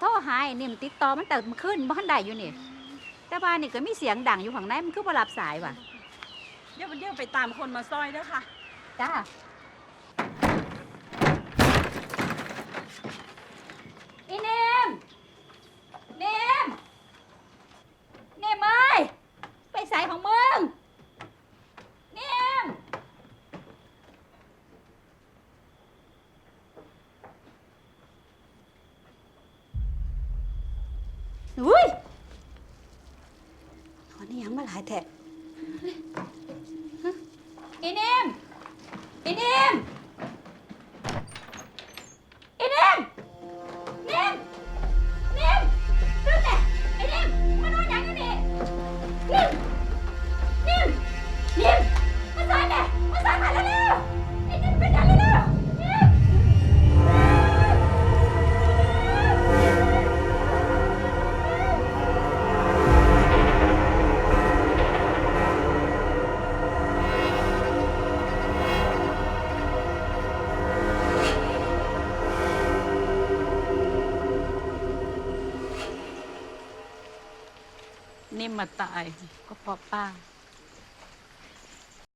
โทรหาไอ้นิ่มติดต่อมันแต่มันขึ้นบ่ทันได้อยู่นี่ แต่ว่านี่ก็มีเสียงดังอยู่ข้างในมันคือบ่รับสายว่ะ เดี๋ยววันเดียวไปตามคนมาซอยเด้อค่ะ จ้าอีเนมเนมเนมเอ้ยไปสายของมึงเนม อุ้ยตอนนี้ยังมาหลายแท้อีเนมอีเนม นิ่มมาตายก็เพราะป้า